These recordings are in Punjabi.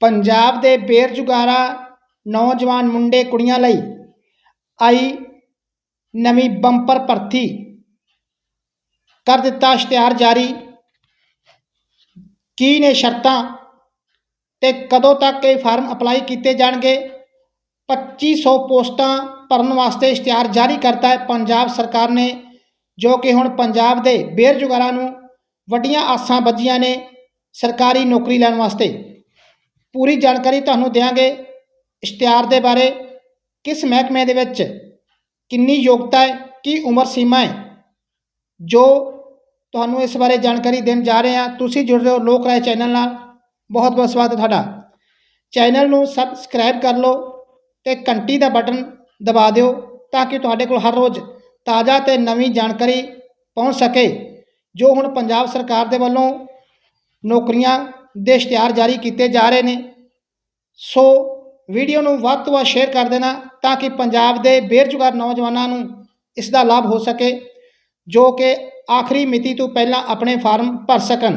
ਪੰਜਾਬ ਦੇ ਬੇਰੁਜ਼ਗਾਰਾਂ, ਨੌਜਵਾਨ ਮੁੰਡੇ, ਕੁੜੀਆਂ ਲਈ ਆਈ ਨਵੀਂ ਬੰਪਰ ਭਰਤੀ ਕਰ ਦਿੱਤਾ ਇਸ਼ਤਿਹਾਰ ਜਾਰੀ। ਕੀ ਨੇ ਸ਼ਰਤਾਂ ਤੇ ਕਦੋਂ ਤੱਕ ਇਹ ਫਾਰਮ ਅਪਲਾਈ ਕੀਤੇ ਜਾਣਗੇ? 2500 ਪੋਸਟਾਂ ਭਰਨ ਵਾਸਤੇ ਇਸ਼ਤਿਹਾਰ ਜਾਰੀ ਕਰਤਾ ਹੈ ਪੰਜਾਬ ਸਰਕਾਰ ਨੇ, ਜੋ ਕਿ ਹੁਣ ਪੰਜਾਬ ਦੇ ਬੇਰੁਜ਼ਗਾਰਾਂ ਨੂੰ ਵੱਡੀਆਂ ਆਸਾਂ ਬੱਜੀਆਂ ਨੇ ਸਰਕਾਰੀ ਨੌਕਰੀ ਲੈਣ ਵਾਸਤੇ। ਪੂਰੀ ਜਾਣਕਾਰੀ ਤੁਹਾਨੂੰ ਦਿਆਂਗੇ ਇਸ਼ਤਿਹਾਰ ਦੇ ਬਾਰੇ, ਕਿਸ ਮਹਿਕਮੇ ਦੇ ਵਿੱਚ ਕਿੰਨੀ ਯੋਗਤਾ ਹੈ, ਕੀ ਉਮਰ ਸੀਮਾ ਹੈ, ਜੋ ਤੁਹਾਨੂੰ ਇਸ ਬਾਰੇ ਜਾਣਕਾਰੀ ਦੇਣ ਜਾ ਰਹੇ ਹਾਂ। ਤੁਸੀਂ ਜੁੜ ਰਹੇ ਹੋ ਲੋਕ ਰਾਏ ਚੈਨਲ ਨਾਲ। ਬਹੁਤ ਬਹੁਤ ਸਵਾਗਤ ਹੈ ਤੁਹਾਡਾ। ਚੈਨਲ ਨੂੰ ਸਬਸਕ੍ਰਾਈਬ ਕਰ ਲਓ ਤੇ ਘੰਟੀ ਦਾ ਬਟਨ ਦਬਾ ਦਿਓ ਤਾਂ ਕਿ ਤੁਹਾਡੇ ਕੋਲ ਹਰ ਰੋਜ਼ ਤਾਜ਼ਾ ਤੇ ਨਵੀਂ ਜਾਣਕਾਰੀ ਪਹੁੰਚ ਸਕੇ, ਜੋ ਹੁਣ ਪੰਜਾਬ ਸਰਕਾਰ ਦੇ ਵੱਲੋਂ ਨੌਕਰੀਆਂ ਦੇ ਇਸ਼ਤਿਹਾਰ ਜਾਰੀ ਕੀਤੇ ਜਾ ਰਹੇ ਨੇ। ਸੋ ਵੀਡੀਓ ਨੂੰ ਵੱਧ ਤੋਂ ਵੱਧ ਸ਼ੇਅਰ ਕਰ ਦੇਣਾ ਤਾਂ ਕਿ ਪੰਜਾਬ ਦੇ ਬੇਰੁਜ਼ਗਾਰ ਨੌਜਵਾਨਾਂ ਨੂੰ ਇਸ ਦਾ ਲਾਭ ਹੋ ਸਕੇ, ਜੋ ਕਿ ਆਖਰੀ ਮਿਤੀ ਤੋਂ ਪਹਿਲਾਂ ਆਪਣੇ ਫਾਰਮ ਭਰ ਸਕਣ।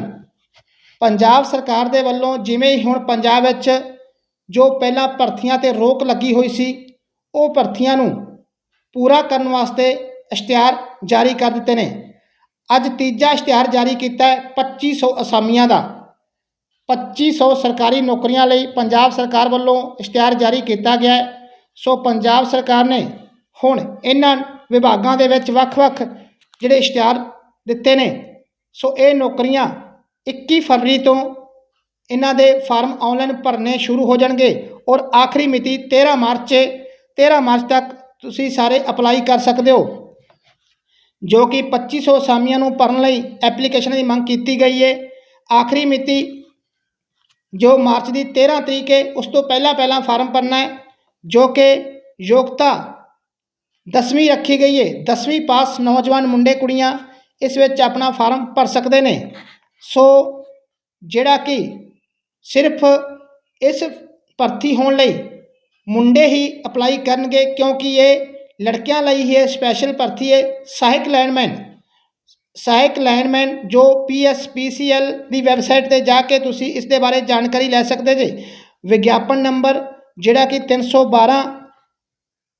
ਪੰਜਾਬ ਸਰਕਾਰ ਦੇ ਵੱਲੋਂ ਜਿਵੇਂ ਹੀ ਹੁਣ ਪੰਜਾਬ ਵਿੱਚ ਜੋ ਪਹਿਲਾਂ ਭਰਤੀਆਂ ਤੇ ਰੋਕ ਲੱਗੀ ਹੋਈ ਸੀ, ਉਹ ਭਰਤੀਆਂ ਨੂੰ ਪੂਰਾ ਕਰਨ ਵਾਸਤੇ ਇਸ਼ਤਿਹਾਰ ਜਾਰੀ ਕਰ ਦਿੱਤੇ ਨੇ। ਅੱਜ ਤੀਜਾ ਇਸ਼ਤਿਹਾਰ ਜਾਰੀ ਕੀਤਾ ਹੈ 2500 ਅਸਾਮੀਆਂ ਦਾ। 2500 ਸਰਕਾਰੀ ਨੌਕਰੀਆਂ ਲਈ ਪੰਜਾਬ ਸਰਕਾਰ ਵੱਲੋਂ ਇਸ਼ਤਿਹਾਰ ਜਾਰੀ ਕੀਤਾ ਗਿਆ ਹੈ। ਸੋ ਪੰਜਾਬ ਸਰਕਾਰ ਨੇ ਹੁਣ ਇਹਨਾਂ ਵਿਭਾਗਾਂ ਦੇ ਵਿੱਚ ਵੱਖ-ਵੱਖ ਜਿਹੜੇ ਇਸ਼ਤਿਹਾਰ ਦਿੱਤੇ ਨੇ, ਸੋ ਇਹ ਨੌਕਰੀਆਂ 21 ਫਰਵਰੀ ਤੋਂ ਇਹਨਾਂ ਦੇ ਫਾਰਮ ਆਨਲਾਈਨ ਭਰਨੇ ਸ਼ੁਰੂ ਹੋ ਜਾਣਗੇ ਔਰ ਆਖਰੀ ਮਿਤੀ 13 ਮਾਰਚ ਹੈ 13 ਮਾਰਚ ਤੱਕ ਤੁਸੀਂ ਸਾਰੇ ਅਪਲਾਈ ਕਰ ਸਕਦੇ ਹੋ, ਜੋ ਕਿ 2500 ਅਸਾਮੀਆਂ ਨੂੰ ਭਰਨ ਲਈ ਐਪਲੀਕੇਸ਼ਨ ਦੀ ਮੰਗ ਕੀਤੀ ਗਈ ਹੈ ਆਖਰੀ ਮਿਤੀ ਜੋ ਮਾਰਚ ਦੀ 13 ਤਰੀਕ ਹੈ, ਉਸ ਤੋਂ ਪਹਿਲਾਂ ਪਹਿਲਾਂ ਫਾਰਮ ਭਰਨਾ ਹੈ, ਜੋ ਕਿ ਯੋਗਤਾ 10ਵੀਂ ਰੱਖੀ ਗਈ ਹੈ 10ਵੀਂ ਪਾਸ ਨੌਜਵਾਨ ਮੁੰਡੇ ਕੁੜੀਆਂ ਇਸ ਵਿੱਚ ਆਪਣਾ ਫਾਰਮ ਭਰ ਸਕਦੇ ਨੇ। ਸੋ ਜਿਹੜਾ ਕਿ ਸਿਰਫ ਇਸ ਭਰਤੀ ਹੋਣ ਲਈ ਮੁੰਡੇ ਹੀ ਅਪਲਾਈ ਕਰਨਗੇ ਕਿਉਂਕਿ ਇਹ ਲੜਕਿਆਂ ਲਈ ਹੀ ਇਹ ਸਪੈਸ਼ਲ ਭਰਤੀ ਹੈ, ਸਹਾਇਕ ਲਾਈਨਮੈਨ ਸਹਾਇਕ ਲਾਈਨਮੈਨ ਜੋ ਪੀਐਸਪੀਸੀਐਲ ਦੀ ਵੈਬਸਾਈਟ ਤੇ ਜਾ ਕੇ ਤੁਸੀਂ ਇਸ ਦੇ ਬਾਰੇ ਜਾਣਕਾਰੀ ਲੈ ਸਕਦੇ ਜੇ। ਵਿਗਿਆਪਨ ਨੰਬਰ, ਜਿਹੜਾ ਕਿ 312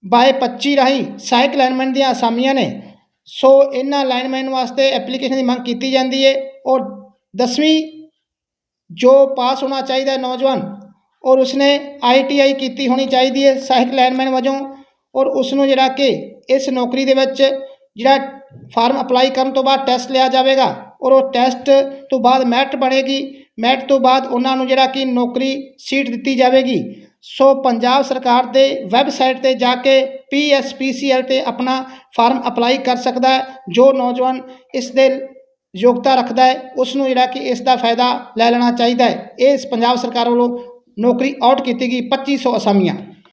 ਬਾਏ 25 ਰਾਹੀਂ ਸਹਾਇਕ ਲਾਈਨਮੈਨ ਦੀਆਂ ਅਸਾਮੀਆਂ ਨੇ। ਸੋ ਇਹਨਾਂ ਲਾਈਨਮੈਨ ਵਾਸਤੇ ਐਪਲੀਕੇਸ਼ਨ ਦੀ ਮੰਗ ਕੀਤੀ ਜਾਂਦੀ ਹੈ ਔਰ 10ਵੀਂ ਜੋ ਪਾਸ ਹੋਣਾ ਚਾਹੀਦਾ ਹੈ ਨੌਜਵਾਨ, ਔਰ ਉਸਨੇ ਆਈਟੀਆਈ ਕੀਤੀ ਹੋਣੀ ਚਾਹੀਦੀ ਹੈ ਸਹਾਇਕ ਲਾਈਨਮੈਨ ਵਜੋਂ। ਔਰ ਉਸ ਨੂੰ ਜਿਹੜਾ ਕਿ ਇਸ ਨੌਕਰੀ ਦੇ ਵਿੱਚ ਜਿਹੜਾ ਫਾਰਮ ਅਪਲਾਈ ਕਰਨ ਤੋਂ ਬਾਅਦ ਟੈਸਟ ਲਿਆ ਜਾਵੇਗਾ ਔਰ ਉਹ ਟੈਸਟ ਤੋਂ ਬਾਅਦ ਮੈਟ ਬਣੇਗੀ। ਮੈਟ ਤੋਂ ਬਾਅਦ ਉਹਨਾਂ ਨੂੰ ਜਿਹੜਾ ਕਿ ਨੌਕਰੀ ਸੀਟ ਦਿੱਤੀ ਜਾਵੇਗੀ। ਸੋ ਪੰਜਾਬ ਸਰਕਾਰ ਦੇ ਵੈਬਸਾਈਟ ਤੇ ਜਾ ਕੇ ਪੀਐਸਪੀਸੀਐਲ ਤੇ ਆਪਣਾ ਫਾਰਮ ਅਪਲਾਈ ਕਰ ਸਕਦਾ ਹੈ। ਜੋ ਨੌਜਵਾਨ ਇਸ ਦੇ ਯੋਗਤਾ ਰੱਖਦਾ ਹੈ, ਉਸ ਨੂੰ ਜਿਹੜਾ ਕਿ ਇਸ ਦਾ ਫਾਇਦਾ ਲੈ ਲੈਣਾ ਚਾਹੀਦਾ ਹੈ। ਇਹ ਇਸ ਪੰਜਾਬ ਸਰਕਾਰ ਵੱਲੋਂ ਨੌਕਰੀ ਆਊਟ ਕੀਤੀ ਗਈ 2500 ਅਸਾਮੀਆਂ।